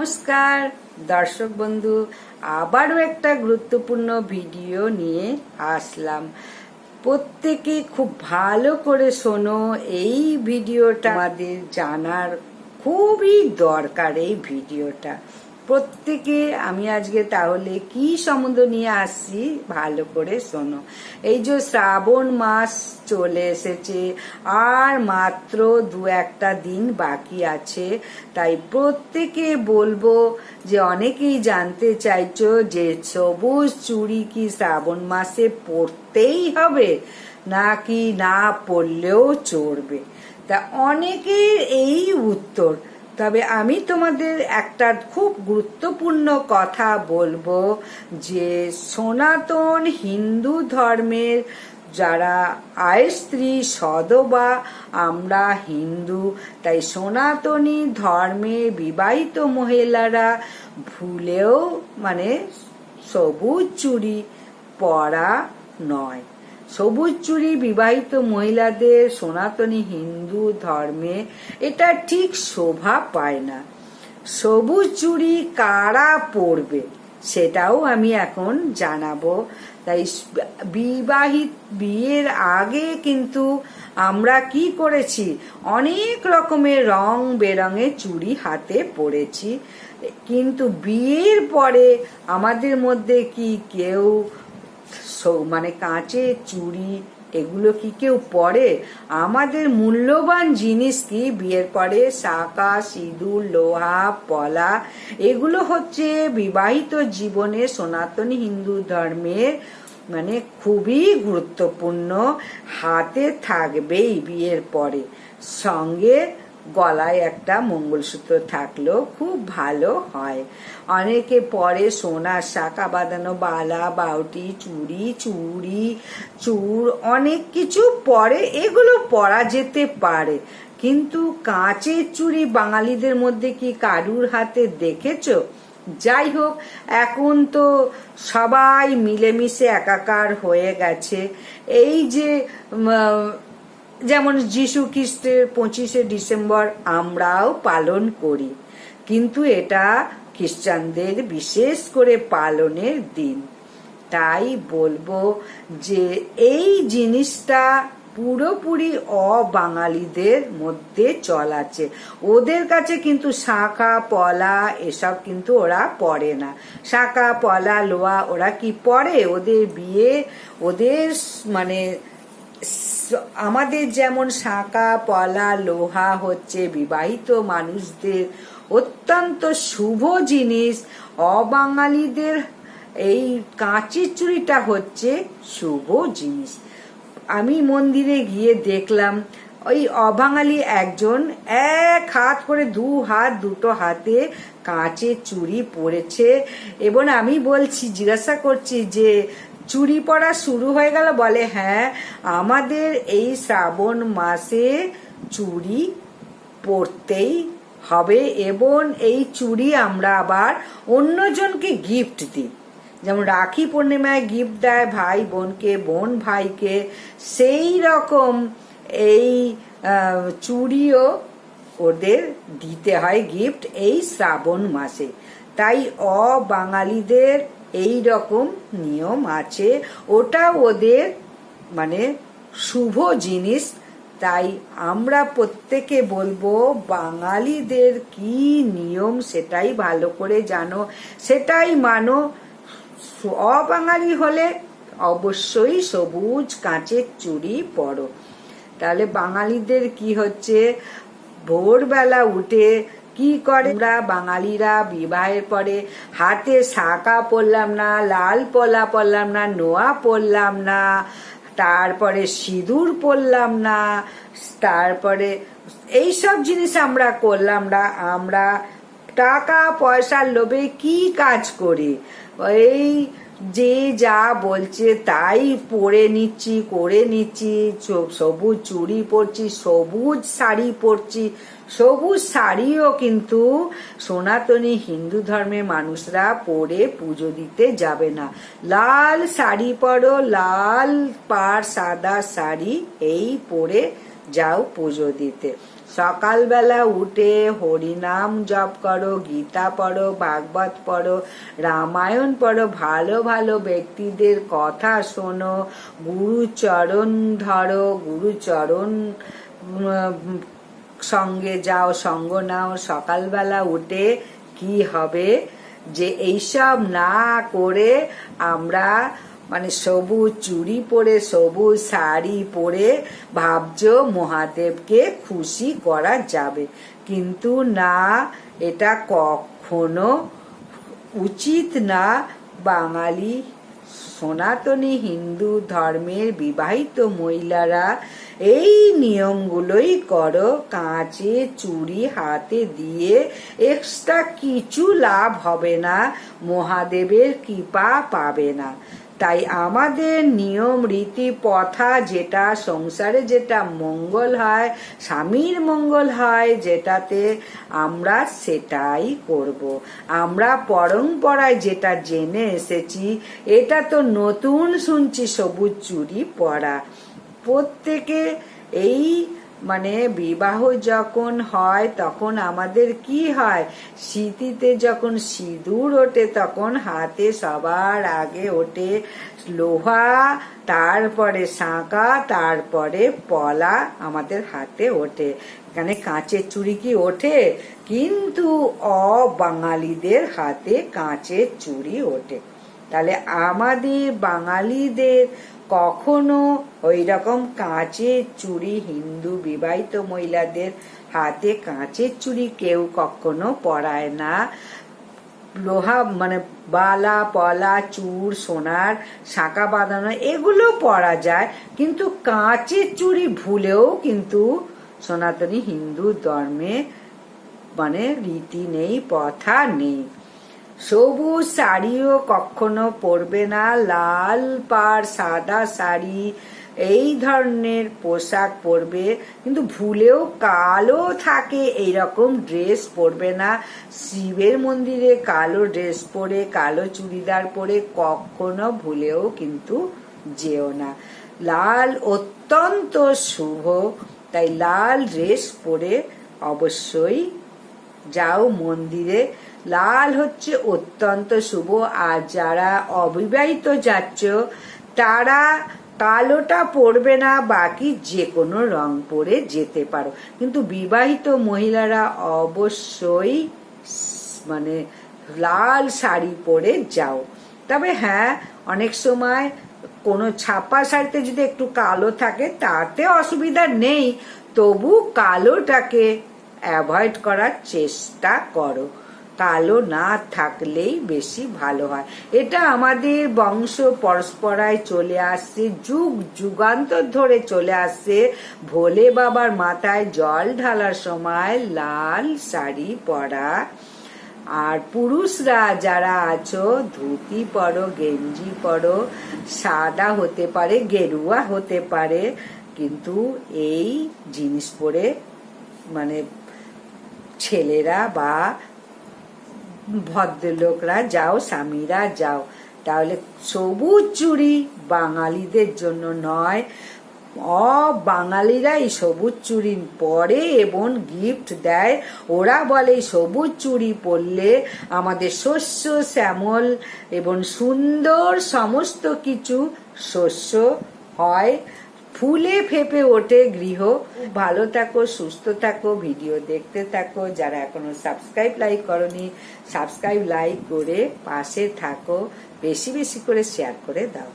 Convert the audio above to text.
নমস্কার, দর্শক বন্ধু, আবারও একটা গুরুত্বপূর্ণ ভিডিও নিয়ে আসলাম। প্রত্যেকে খুব ভালো করে শোনো, এই ভিডিওটা আমাদের জানার খুবই দরকার, এই ভিডিওটা। প্রত্যেকে আমি আজকে তাহলে কি সম্বন্ধ নিয়ে আসছি ভালো করে শোনো। এই যে শ্রাবণ মাস চলে এসেছে, আর মাত্র দু একটা দিন বাকি আছে, তাই প্রত্যেকে বলব যে অনেকেই জানতে চাইছো যে সবুজ চুড়ি কি শ্রাবণ মাসে পরতেই হবে, নাকি না পড়লেও চড়বে? তা অনেকের এই উত্তর। তবে আমি তোমাদের একটা খুব গুরুত্বপূর্ণ কথা বলব যে সনাতন হিন্দু ধর্মের যারা আয় স্ত্রী, সদবা, আমরা হিন্দু, তাই সনাতনী ধর্মে বিবাহিত মহিলারা ভুলেও মানে সবুজ চুরি পরা নয়। সবুজ চুড়ি বিবাহিত মহিলাদের সনাতনী হিন্দু ধর্মে এটা ঠিক শোভা পায় না। সবুজ চুড়ি কারা পরবে সেটাও আমি এখন জানাব। তাই বিবাহিত বিয়ের আগে কিন্তু আমরা কি করেছি? অনেক রকমের রং বেরঙের চুড়ি হাতে পরেছি কিন্তু বিয়ের পরে আমাদের মধ্যে কি কেউ মানে কাঁচের চুড়ি এগুলো কি কেউ পরে আমাদের মূল্যবান জিনিস কি? বিয়ের পরে শাঁকা সিঁদুর, লোহা, পলা, এগুলো হচ্ছে বিবাহিত জীবনে সনাতন হিন্দু ধর্মের মানে খুবই গুরুত্বপূর্ণ, হাতে থাকবেই বিয়ের পরে। সঙ্গে গলায় একটা মঙ্গলসূত্র থাকলেও খুব ভালো হয়। অনেকে পরে সোনার শাখা বাঁধানো, বালা, বাউটি, চুড়ি চুড়ি চুর অনেক কিছু পরে এগুলো পরা যেতে পারে। কিন্তু কাঁচের চুড়ি বাঙালিদের মধ্যে কি কারুর হাতে দেখেছ? যাই হোক, এখন তো সবাই মিলেমিশে একাকার হয়ে গেছে। এই যে যেমন যিশু খ্রিস্টের পঁচিশে ডিসেম্বর আমরাও পালন করি। কিন্তু এটা খ্রিস্টানদের বিশেষ করে পালনের দিন। তাই বলব যে এই জিনিসটা পুরোপুরি অবাঙালিদের মধ্যে চল আছে ওদের কাছে কিন্তু শাঁখা, পলা এসব কিন্তু ওরা পড়ে না। শাঁখা, পলা, লোয়া ওরা কি পড়ে ওদের বিয়ে, ওদের মানে আমাদের যেমন শাঁকা পলা, লোহা হচ্ছে বিবাহিত মানুষদের অত্যন্ত শুভ জিনিস। অবাঙালিদের এই কাঁচি চুরিটা হচ্ছে শুভ জিনিস। আমি মন্দিরে গিয়ে দেখলাম, ওই অবাঙালি একজন এক হাত করে দু হাত দুটো হাতে কাঁচের চুড়ি পরেছে। এবং আমি বলছি, জিজ্ঞাসা করছি যে চুরি পড়া শুরু হয়ে গেল। বলে হ্যাঁ আমাদের এই শ্রাবণ মাসে চুরি পড়তেই হবে এবং এই চুরি আমরা আবার অন্যজনকে গিফট দিই। যেমন রাখি পূর্ণিমায় গিফট দেয় ভাই বোনকে, বোন ভাইকে, সেই রকম এই চুড়িও ওদের দিতে হয় গিফট এই শ্রাবণ মাসে। তাই অবাঙালিদের এই রকম নিয়ম আছে। ওটা ওদের মানে শুভ জিনিস। তাই আমরা প্রত্যেকে বলব, বাঙালিদের কি নিয়ম সেটাই ভালো করে জানো। সেটাই মানো। অবাঙালি হলে অবশ্যই সবুজ কাঁচের চুড়ি পরো। তাহলে বাঙালিদের কি হচ্ছে? ভোরবেলা উঠে কি করে? বাঙালিরা বিবাহের পরে হাতে শাঁকা পরলাম না, লাল পলা পরলাম না, নোয়া পরলাম না, তারপরে সিঁদুর পরলাম না, তারপরে এইসব জিনিস আমরা করলাম না। আমরা টাকা পয়সার লোভে কি কাজ করি? এই যে যা বলছে তাই পরে নিচ্ছি, করে নিচ্ছি সবুজ চুড়ি পরছি, সবুজ শাড়ি পরছি, সবুজ শাড়িও কিন্তু সনাতনী হিন্দু ধর্মের মানুষরা পরে পুজো দিতে যাবে না। লাল শাড়ি পরো, লাল পাড় সাদা শাড়ি, এই পরে যাও পুজো দিতে। সকালবেলা উঠে হরিনাম জপ করো, গীতা পড়ো, ভাগবত পড়ো, রামায়ণ পড়ো, ভালো ভালো ব্যক্তিদের কথা শোনো, গুরুচরণ ধরো, গুরুচরণ সঙ্গে যাও, সঙ্গ নাও, সকালবেলা উঠে কি হবে? যে এইসব না করে আমরা মানে সবুজ চুড়ি পরে, সবুজ শাড়ি পরে ভাবছ মহাদেবকে খুশি করা যাবে। কিন্তু না, এটা কখনো উচিত না। বাঙালি, সনাতনী হিন্দু ধর্মের বিবাহিত মহিলারা, এই নিয়মগুলোই করো, কাঁচে চুড়ি হাতে দিয়ে এক্সট্রা কিছু লাভ হবে না, মহাদেবের কৃপা পাবে না। তাই আমাদের নিয়ম, রীতি, প্রথা যেটা, সংসারে যেটা মঙ্গল হয়, স্বামীর মঙ্গল হয়, যেটাতে আমরা সেটাই করব। আমরা পরম্পরায় যেটা জেনে এসেছি, এটা তো নতুন শুনছি সবুজ চুরি পরা। প্রত্যেকে এই মানে বিবাহ যখন হয়, তখন আমাদের কি হয়? স্মৃতিতে যখন সিঁদুর ওঠে, তখন হাতে সবার আগে ওঠে লোহা, তারপরে শাঁকা তারপরে পলা আমাদের হাতে ওঠে। এখানে কাঁচের চুড়ি কি ওঠে? কিন্তু অবাঙালিদের হাতে কাঁচের চুড়ি ওঠে। তাহলে আমাদের বাঙালিদের কখনো ওই রকম কাঁচের চুড়ি হিন্দু বিবাহিত মহিলাদের হাতে কাঁচের চুড়ি কেউ কখনো পরায় না। লোহা মানে বালা, পলা, চুর, সোনার শাঁকা বাঁধানো এগুলো পরা যায়, কিন্তু কাঁচের চুড়ি ভুলেও কিন্তু সনাতনী হিন্দু ধর্মে মানে রীতি নেই, প্রথা নেই। সবুজ শাড়িও কখনো পরবে না, লাল পাড়, সাদা শাড়ি, এই ধরনের পোশাক পরবে। কিন্তু ভুলেও কালো থাকে, এইরকম ড্রেস পরবে না। শিবের মন্দিরে কালো ড্রেস পরে, কালো চুড়িদার পরে কখনো ভুলেও কিন্তু যেও না। লাল অত্যন্ত শুভ, তাই লাল ড্রেস পরে অবশ্যই যাও মন্দিরে। লাল হচ্ছে অত্যন্ত শুভ, আর যারা অবিবাহিত যাচ্ছ, তারা কালোটা পরবে না, বাকি যে কোনো রং পরে যেতে পারো। কিন্তু বিবাহিত মহিলারা অবশ্যই মানে লাল শাড়ি পরে যাও। তবে হ্যাঁ অনেক সময় কোনো ছাপা শাড়িতে যদি একটু কালো থাকে, তাতে অসুবিধা নেই। তবু কালোটাকে অ্যাভয়েড করার চেষ্টা করো। কালো না থাকলেই বেশি ভালো হয়। এটা আমাদের বংশ পরস্পরায় চলে আসছে, যুগ যুগান্তর ধরে চলে আসছে। ভোলে বাবার মাথায় জল ঢালার সময় লাল শাড়ি পরা। আর পুরুষরা যারা আছো, ধুতি পরো, গেঞ্জি পরো, সাদা হতে পারে, গেরুয়া হতে পারে, কিন্তু এই জিনিস পরে মানে ছেলেরা বা ভদ্রলোকরা, যাও স্বামীরা, যাও। তাহলে সবুজ চুড়ি বাঙালিদের জন্য নয় অবাঙালিরা এই সবুজ চুড়ি পরে এবং গিফট দেয়। ওরা বলে সবুজ চুড়ি পরলে আমাদের শস্য শ্যামল এবং সুন্দর সমস্ত কিছু শস্য হয়। ফুলে ফেপে ওঠে গৃহ। ভালো থাকো, সুস্থ থাকো, ভিডিও দেখতে থাকো। যারা এখনও সাবস্ক্রাইব লাইক করনি, সাবস্ক্রাইব লাইক করে পাশে থাকো। বেশি বেশি করে শেয়ার করে দাও।